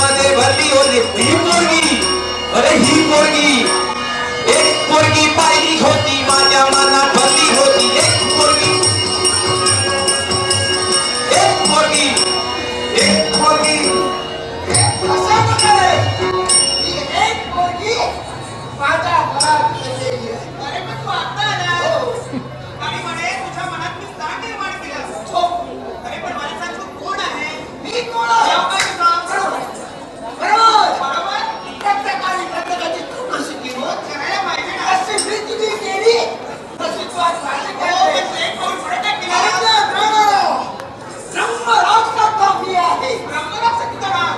मध्ये भरली होती ही पोरगी अरे ही पोरगी। एक पोरगी पाहिली होती माझ्या मनात भरली होती, एक पोरगी। एक पोरगी एक पोरगी। Nicola!